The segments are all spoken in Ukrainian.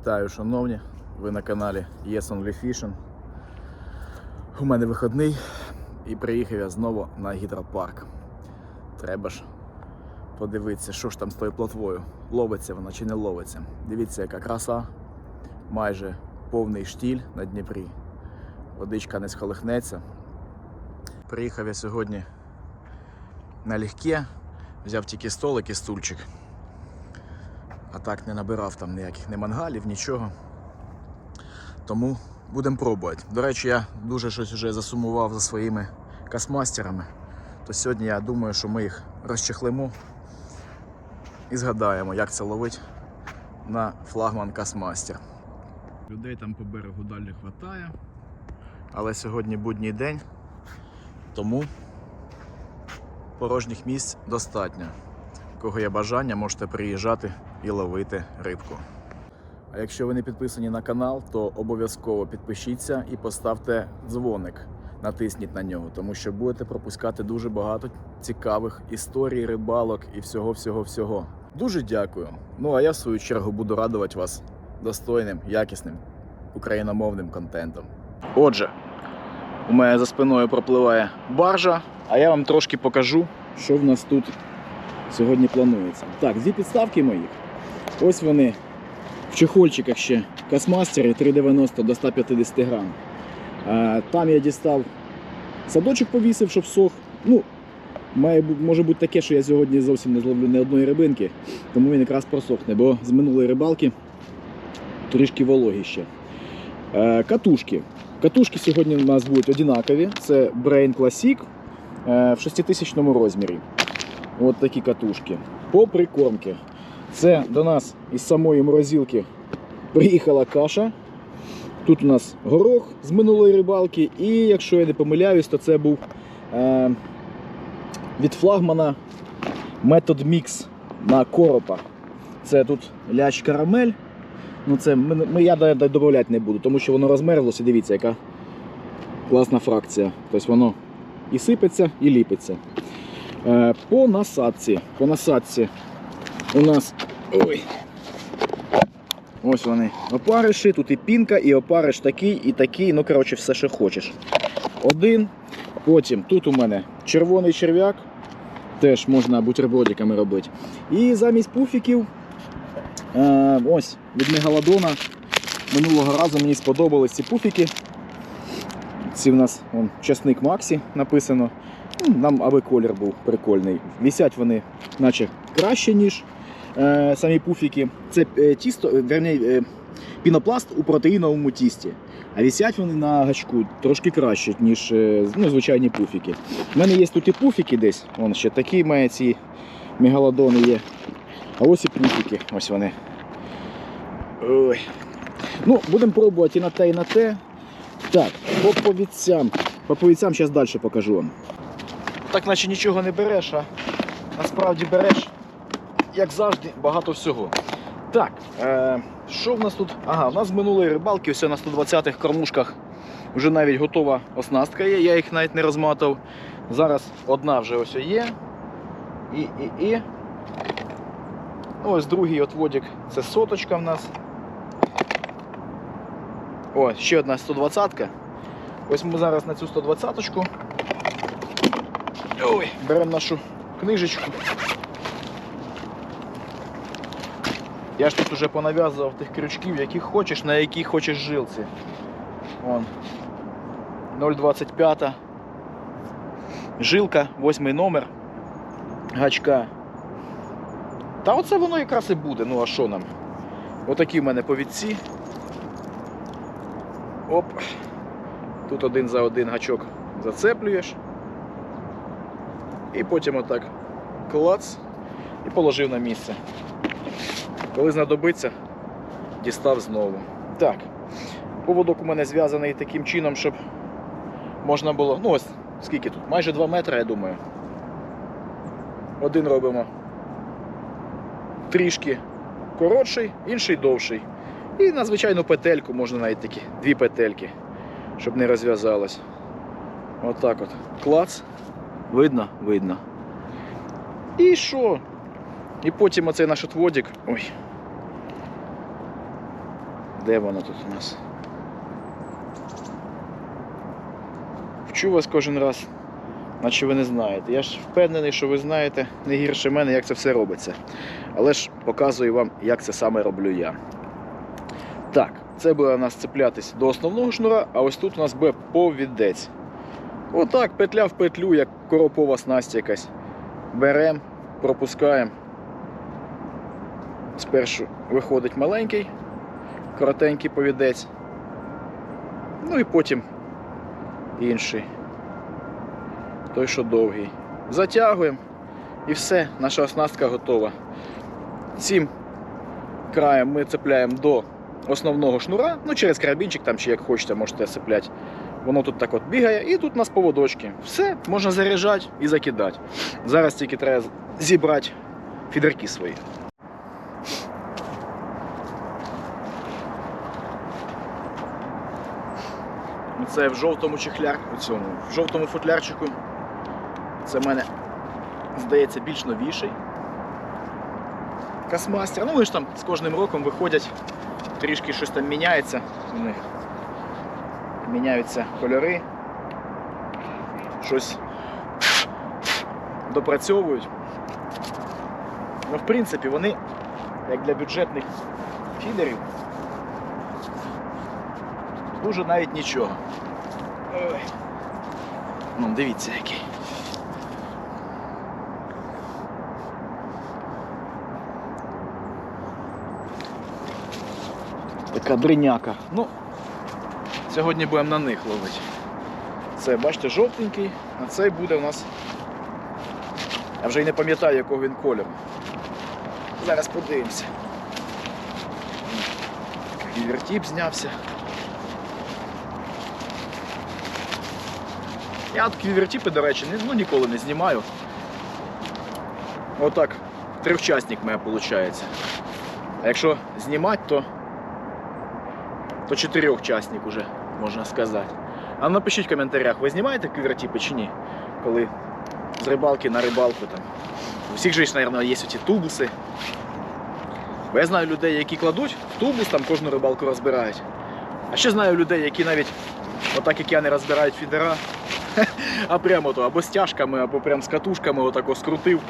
Вітаю, шановні! Ви на каналі Yes Only Fishing. У мене вихідний і приїхав я знову на гідропарк. Треба ж подивитися, що ж там з тою плотвою. Ловиться вона чи не ловиться. Дивіться, яка краса. Майже повний штіль на Дніпрі. Водичка не сколихнеться. Приїхав я сьогодні налегке, взяв тільки столик і стульчик. А так не набирав там ніяких ні мангалів, нічого. Тому будемо пробувати. До речі, я дуже щось вже засумував за своїми касмастерами. То сьогодні я думаю, що ми їх розчехлимо і згадаємо, як це ловить на флагман Касмастер. Людей там по берегу далі хватає. Але сьогодні будній день, тому порожніх місць достатньо. У кого є бажання, можете приїжджати і ловити рибку. А якщо ви не підписані на канал, то обов'язково підпишіться і поставте дзвоник. Натисніть на нього, тому що будете пропускати дуже багато цікавих історій, рибалок і всього, всього, всього. Дуже дякую. Ну а я в свою чергу буду радувати вас достойним, якісним україномовним контентом. Отже, у мене за спиною пропливає баржа, а я вам трошки покажу, що в нас тут сьогодні планується. Так, зі підставки моїх. Ось вони в чехольчиках ще касмастери 390 до 150 грам. Там я дістав садочок повісив, щоб сох. Ну, має, може бути таке, що я сьогодні зовсім не зловлю ні одної рибинки, тому він якраз просохне, бо з минулої рибалки трішки вологі ще. Е, Катушки. Катушки сьогодні у нас будуть однакові. Це Brain Classic е, в 6000 розмірі. От такі катушки. По прикормки. Це до нас із самої морозилки приїхала каша. Тут у нас горох з минулої рибалки, і якщо я не помиляюсь, то це був е, від флагмана метод мікс на коропа. Це тут ляч карамель. Ну це ми, я додавати не буду, тому що воно розмерлося. Дивіться, яка класна фракція. Тобто воно і сипеться, і ліпиться. Е, По насадці. По насадці у нас. Ой. Ось вони опариші, тут і пінка, і опариш такий, і такий. Ну, коротше, все, що хочеш. Один. Потім тут у мене червоний черв'як. Теж можна бутербродиками робити. І замість пуфіків. Е, ось від мегалодона. Минулого разу мені сподобались ці пуфіки. Ці в нас вон, часник Максі написано. Ну, Нам аби колір був прикольний. Вісять вони, наче краще, ніж е, самі пуфіки. Це е, тісто, е, верні, е, пінопласт у протеїновому тісті. А вісять вони на гачку трошки краще, ніж е, ну, звичайні пуфіки. У мене є тут і пуфіки десь. Вон ще такі має ці мегалодони є. А ось і пуфіки. Ось вони. Ой. Ну, будемо пробувати і на те, і на те. Так, по повідцям. По повідцям зараз далі покажу вам. Так наче нічого не береш, а насправді береш, як завжди, багато всього. Так, е, що в нас тут? Ага, в нас з минулої рибалки, все на 120-х кормушках вже навіть готова оснастка є, я їх навіть не розматав. Зараз одна вже ось є. І, і, і. Ось другий отводик, це соточка в нас. О, ще одна 120-ка. Ось ми зараз на цю 120-ку Ой, беремо нашу книжечку. Я ж тут уже понав'язував тих крючків, яких хочеш, на якій хочеш жилці. Вон. 0,25. Жилка, восьмий номер гачка. Та оце воно якраз і буде, ну а що нам? Отакі в мене повідці. Оп. Тут один за один гачок зацеплюєш. І потім отак клац і положив на місце. Коли знадобиться, дістав знову. Так, поводок у мене зв'язаний таким чином, щоб можна було. Ну ось скільки тут? Майже 2 метри, я думаю. Один робимо трішки коротший, інший довший. І на звичайну петельку можна навіть такі дві петельки, щоб не розв'язалось. Отак от. Клац. Видно? Видно. І що? І потім оцей наш отводик. Ой. Де воно тут у нас? Вчу вас кожен раз, наче ви не знаєте. Я ж впевнений, що ви знаєте не гірше мене, як це все робиться. Але ж показую вам, як це саме роблю я. Так, це буде у нас цеплятись до основного шнура, а ось тут у нас буде повідець. Отак, петля в петлю, як коропова снасть якась. Беремо, пропускаємо. Спершу виходить маленький, коротенький повідець. Ну і потім інший. Той, що довгий. Затягуємо і все, наша оснастка готова. Цим краєм ми цепляємо до основного шнура, ну через карабінчик там чи як хочете, можете цепляти. Воно тут так от бігає, і тут у нас поводочки. Все, можна заряджати і закидати. Зараз тільки треба зібрати фідерки свої. Це в жовтому чехляр, у цьому, в жовтому футлярчику. Це в мене, здається, більш новіший. Касмастер. Ну, вони ж там з кожним роком виходять, трішки щось там міняється у них. Міняються кольори, щось допрацьовують. Ну, в принципі, вони, як для бюджетних фідерів, дуже навіть нічого. Ой. Ну, дивіться який. Така дриняка. Ну, сьогодні будемо на них ловити. Це, бачите, жовтенький, а цей буде у нас. Я вже й не пам'ятаю, якого він кольору. Зараз подивимося. Такий вертіп знявся. Я такі вертіпи, до речі, ну, ніколи не знімаю. Отак, трьохчасник мене виходить. А якщо знімати, то, то чотирьохчасник уже, можна сказати. А напишіть в коментарях, ви знімаєте квівертіпи чи ні? Коли з рибалки на рибалку там. У всіх же, мабуть, є ці тубуси. Бо я знаю людей, які кладуть в тубус, там кожну рибалку розбирають. А ще знаю людей, які навіть, отак як я не розбирають фідера, а прямо то або стяжками, або прям з катушками отако скрутив,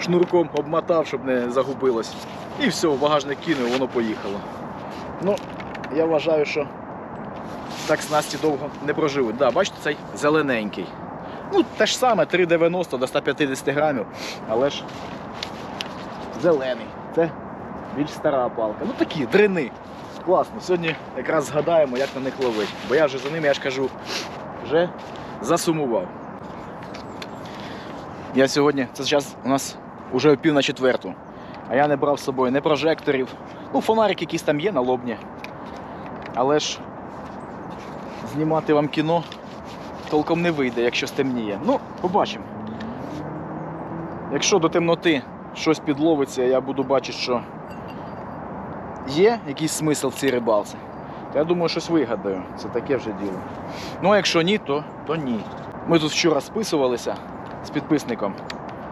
шнурком обмотав, щоб не загубилось. І все, в багажник кинув, воно поїхало. Ну, я вважаю, що так снасті довго не проживуть. Да, бачите, цей зелененький. Ну, те ж саме, 3,90 до 150 грамів, але ж зелений. Це більш стара палка. Ну такі, дрини. Класно. Сьогодні якраз згадаємо, як на них ловити. Бо я вже за ними, я ж кажу, вже засумував. Я сьогодні, це зараз у нас вже пів на четверту. А я не брав з собою не прожекторів. Ну, фонарик якийсь там є на лобні. Але ж знімати вам кіно толком не вийде, якщо стемніє. Ну, побачимо. Якщо до темноти щось підловиться, я буду бачити, що є якийсь смисл в цій рибалці, то я думаю, щось вигадаю. Це таке вже діло. Ну, а якщо ні, то, то ні. Ми тут вчора списувалися з підписником.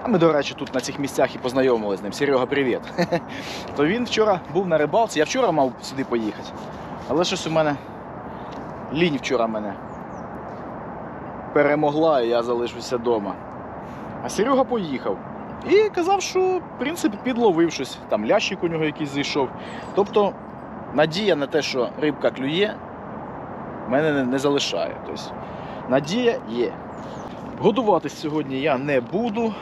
А ми, до речі, тут на цих місцях і познайомилися з ним. Серега, привіт. То він вчора був на рибалці. Я вчора мав сюди поїхати. Але щось у мене лінь вчора мене перемогла, і я залишився вдома. А Серега поїхав. І казав, що в принципі підловив щось. Там лящик у нього якийсь зайшов. Тобто надія на те, що рибка клює, мене не, не залишає. Тобто, надія є. Годуватись сьогодні я не буду.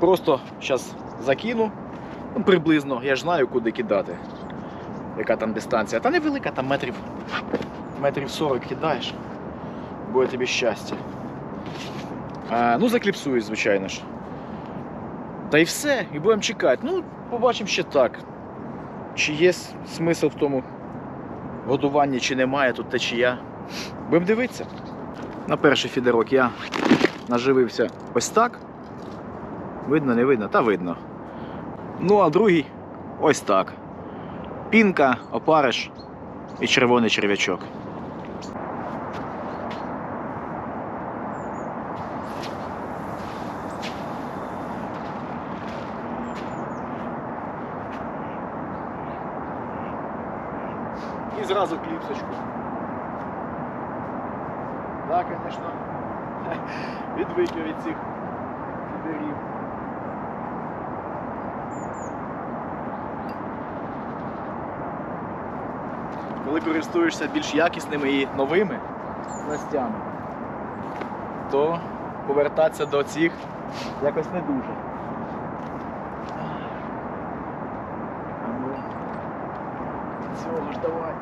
Просто зараз закину. Ну, приблизно, я ж знаю, куди кидати. Яка там дистанція. Та невелика, там метрів, метрів 40 кидаєш. Буде тобі щастя. А, ну, закліпсуюсь, звичайно ж. Та й все, і будемо чекати. Ну, побачимо ще так. Чи є смисл в тому годуванні, чи немає тут течія. Будемо дивитися. На перший фідерок я наживився ось так. Видно, не видно? Та видно. Ну, а другий ось так. Пінка, опариш і червоний черв'ячок. І зразу кліпсочку. Так, звісно. Відвик я від цих фідерів. Коли користуєшся більш якісними і новими снастями, то повертатися до цих якось не дуже. Ну, Цього ж давай.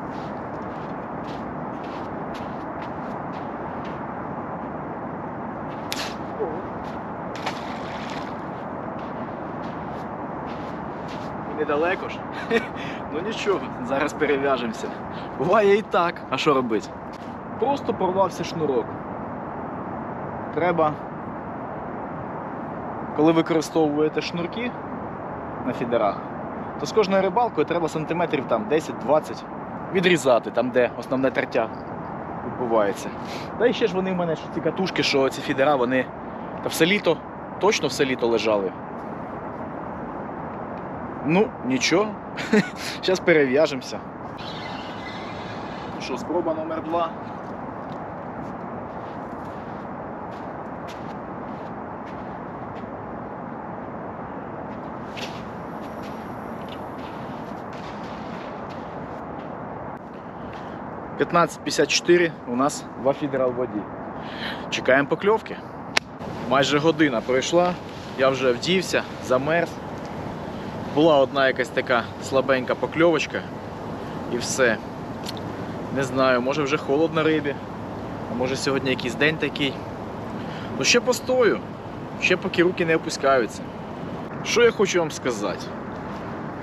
І недалеко ж. Ну нічого, зараз перев'яжемося. Буває і так. А що робити? Просто порвався шнурок. Треба, коли використовуєте шнурки на фідерах, то з кожною рибалкою треба сантиметрів там 10-20 відрізати, там де основне тертя відбувається. Та і ще ж вони в мене що ці катушки, що ці фідера, вони та все літо, точно все літо лежали. Ну, нічого. Зараз перев'яжемося. Що, спроба номер два. П'ятнадцять п'ятдесят чотири у нас в воді. Чекаємо покльовки. Майже година пройшла, я вже вдівся, замерз. Була одна якась така слабенька покльовочка і все. Не знаю, може вже холодно рибі, а може сьогодні якийсь день такий. Ну ще постою, ще поки руки не опускаються. Що я хочу вам сказати?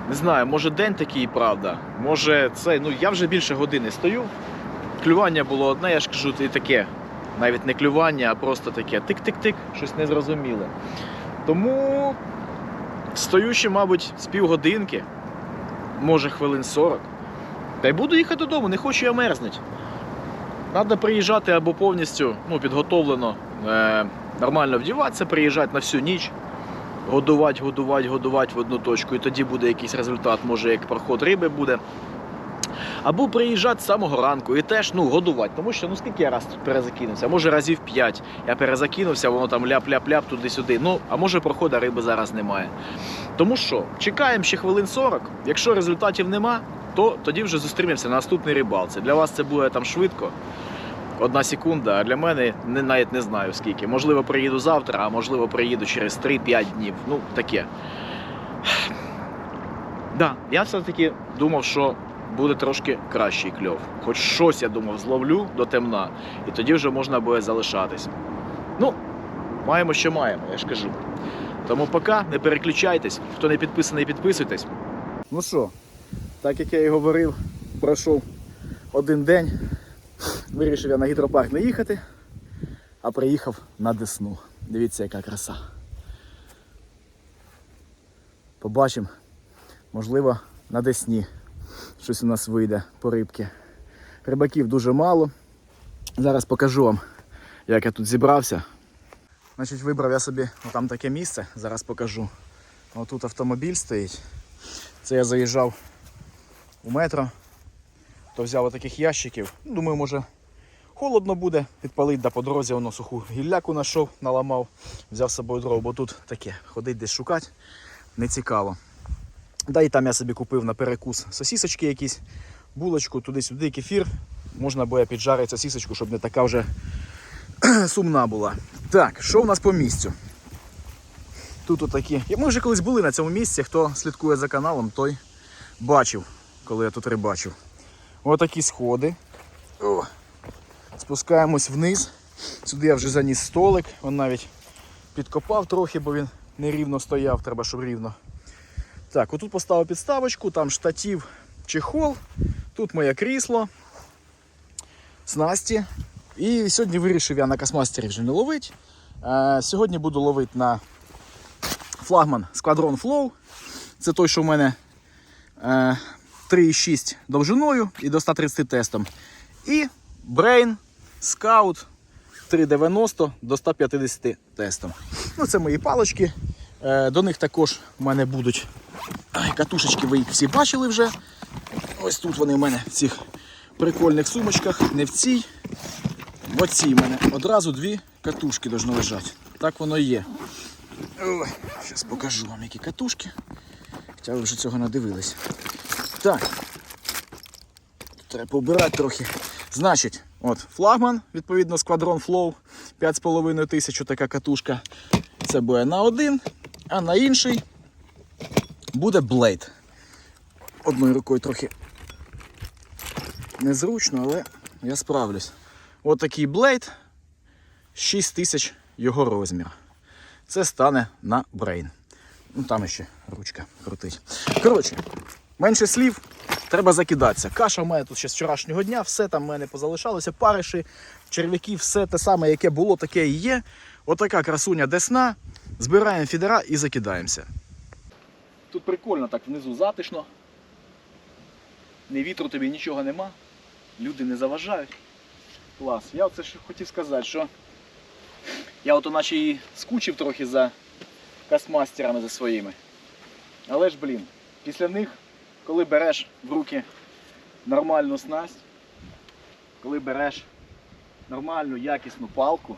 Не знаю, може день такий, правда. Може це, ну я вже більше години стою. Клювання було одне, я ж кажу, і таке. Навіть не клювання, а просто таке тик-тик-тик, щось незрозуміле. Тому стою ще, мабуть, з півгодинки, може хвилин 40. Та й буду їхати додому, не хочу я мерзнути. Треба приїжджати або повністю ну, підготовлено, е, нормально вдіватися, приїжджати на всю ніч, годувати, годувати, годувати в одну точку, і тоді буде якийсь результат, може як проход риби буде. Або приїжджати з самого ранку і теж ну, годувати. Тому що ну скільки я раз тут перезакинувся? Може разів 5. Я перезакинувся, воно там ляп-ляп-ляп туди-сюди. Ну, а може проходу риби зараз немає. Тому що чекаємо ще хвилин 40. Якщо результатів нема, то тоді вже зустрінемося на наступній рибалці. Для вас це буде там швидко. Одна секунда, а для мене не, навіть не знаю скільки. Можливо, приїду завтра, а можливо, приїду через 3-5 днів. Ну, таке. Да, я все-таки думав, що буде трошки кращий кльов. Хоч щось я думав, зловлю до темна, і тоді вже можна буде залишатись. Ну, маємо, що маємо, я ж кажу. Тому поки не переключайтесь, хто не підписаний, підписуйтесь. Ну що, так як я і говорив, пройшов один день. Вирішив я на гідропарк не їхати, а приїхав на Десну. Дивіться, яка краса. Побачимо, можливо, на Десні щось у нас вийде по рибки. Рибаків дуже мало. Зараз покажу вам, як я тут зібрався. Значить, вибрав я собі там таке місце, зараз покажу. Отут автомобіль стоїть. Це я заїжджав у метро, то взяв отаких ящиків. Думаю, може холодно буде, підпалить, да по дорозі воно суху гілляку знайшов, наламав, взяв з собою дров, бо тут таке, ходить десь шукати, не цікаво. Да і там я собі купив на перекус сосісочки якісь, булочку, туди-сюди, кефір. Можна буде піджарити сосісочку, щоб не така вже сумна була. Так, що у нас по місцю? Тут отакі. Ми вже колись були на цьому місці, хто слідкує за каналом, той бачив, коли я тут рибачив. Отакі сходи. О. Спускаємось вниз. Сюди я вже заніс столик, він навіть підкопав трохи, бо він нерівно стояв, треба, щоб рівно. Так, отут поставив підставочку, там штатів, чехол, тут моє крісло, снасті. І сьогодні вирішив я на космастері вже не ловити. Е, сьогодні буду ловити на флагман Squadron Flow. Це той, що в мене е, 3,6 довжиною і до 130 тестом. І Brain Scout 390 до 150 тестом. Ну, це мої палочки. Е, До них також в мене будуть катушечки, ви їх всі бачили вже. Ось тут вони в мене в цих прикольних сумочках, не в цій. В оцій в мене одразу дві катушки должны лежати. Так воно і є. Зараз покажу вам, які катушки. Хоча ви вже цього надивились. Так. Треба побирати трохи. Значить, от флагман, відповідно, Squadron Flow 5,5 тисяч така катушка. Це буде на один, а на інший буде Blade. Одною рукою трохи незручно, але я справлюсь. От такий Blade, 6 тисяч його розмір. Це стане на Brain. Ну там ще ручка крутить. Коротше, менше слів, треба закидатися. Каша в мене тут ще з вчорашнього дня, все там в мене позалишалося, париші, черв'яки, все те саме, яке було, таке і є. Отака красуня десна. Збираємо фідера і закидаємося. Тут прикольно, так внизу затишно. Ні вітру тобі нічого нема. Люди не заважають. Клас. Я оце ж хотів сказати, що я от наче і скучив трохи за касмастерами за своїми. Але ж, блін, після них, коли береш в руки нормальну снасть, коли береш нормальну якісну палку,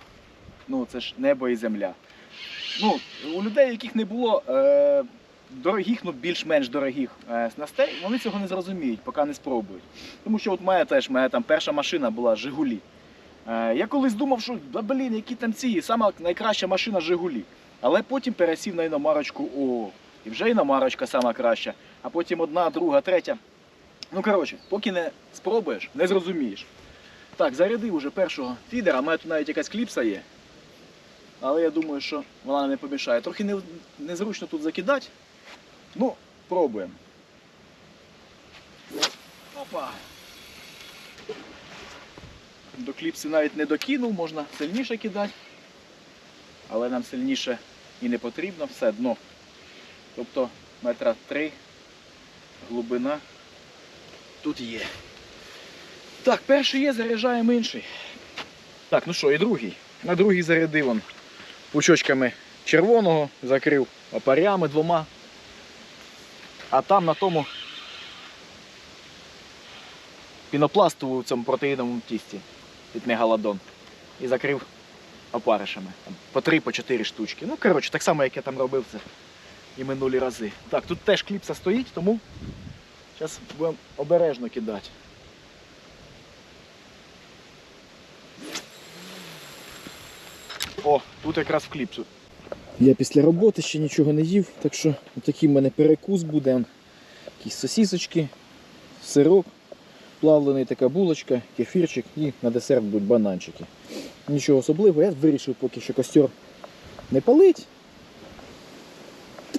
ну це ж небо і земля. Ну, у людей, яких не було е, дорогих, ну більш-менш дорогих е, снастей, вони цього не зрозуміють, поки не спробують. Тому що от моя теж моя там перша машина була Жигулі. Е, я колись думав, що да блін, які там ці, сама найкраща машина Жигулі. Але потім пересів на іномарочку О. І вже іномарочка сама краща. А потім одна, друга, третя. Ну коротше, поки не спробуєш, не зрозумієш. Так, зарядив уже першого фідера, у мене тут навіть якась кліпса є. Але я думаю, що вона не помішає. Трохи не, незручно тут закидати. Ну, пробуємо. Опа. До кліпси навіть не докинув, можна сильніше кидати. Але нам сильніше і не потрібно, все дно. Тобто метра три глибина тут є. Так, перший є, заряджаємо інший. Так, ну що, і другий. На другий зарядив он пучочками червоного, закрив опарями двома. А там на тому пінопластовому цьому протеїновому тісті від мегалодон. І закрив опаришами. По три, по чотири штучки. Ну, коротше, так само, як я там робив це і минулі рази. Так, тут теж кліпса стоїть, тому зараз будемо обережно кидати. О, тут якраз в кліпсу. Я після роботи ще нічого не їв, так що такий в мене перекус буде. Якісь сосісочки, сирок, плавлений така булочка, кефірчик і на десерт будуть бананчики. Нічого особливого, я вирішив поки що костер не палить.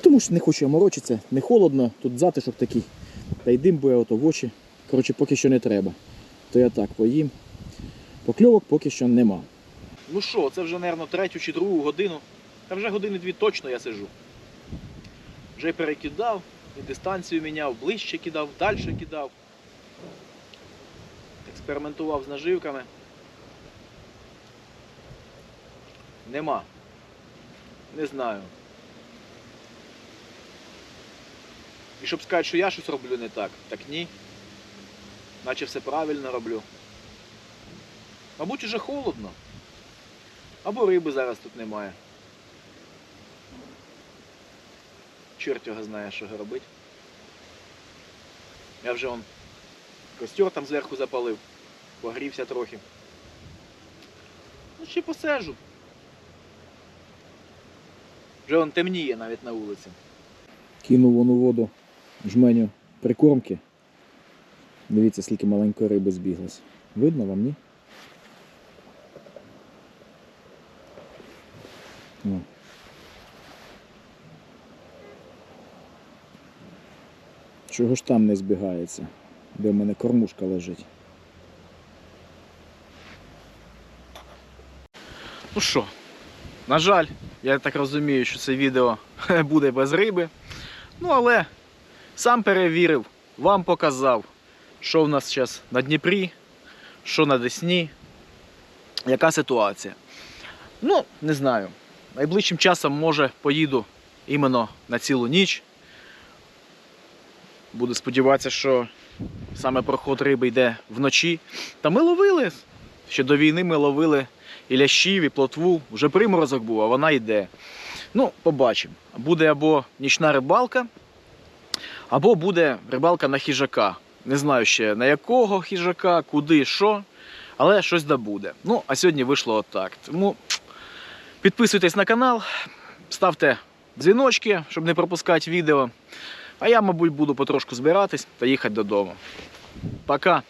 Тому що не хочу я морочитися, не холодно, тут затишок такий. Та й дим буде ото в очі. Коротше, поки що не треба. То я так поїм. Покльовок поки що нема. Ну що, це вже, мабуть, третю чи другу годину. Та вже години дві точно я сижу. Вже перекидав, і дистанцію міняв, ближче кидав, далі кидав. Експериментував з наживками. Нема. Не знаю. І щоб сказати, що я щось роблю не так, так ні. Наче все правильно роблю. Мабуть, уже холодно. Або риби зараз тут немає. Чорт його знає, що робити. Я вже он костер там зверху запалив, погрівся трохи. Ну ще посежу. Вже он темніє навіть на вулиці. Кинув вон у воду жменю прикормки. Дивіться, скільки маленької риби збіглось. Видно вам, ні? О. Чого ж там не збігається, де в мене кормушка лежить? Ну що, на жаль, я так розумію, що це відео буде без риби. Ну, але сам перевірив, вам показав, що в нас зараз на Дніпрі, що на Десні, яка ситуація. Ну, не знаю. Найближчим часом, може, поїду іменно на цілу ніч. Буду сподіватися, що саме проход риби йде вночі. Та ми ловили. Ще до війни ми ловили і лящів, і плотву. Вже приморозок був, а вона йде. Ну, побачимо. Буде або нічна рибалка, або буде рибалка на хижака. Не знаю ще на якого хижака, куди, що, але щось да буде. Ну, а сьогодні вийшло отак. Тому підписуйтесь на канал, ставте дзвіночки, щоб не пропускати відео. А я, мабуть, буду потрошку збиратись та їхати додому. Пока!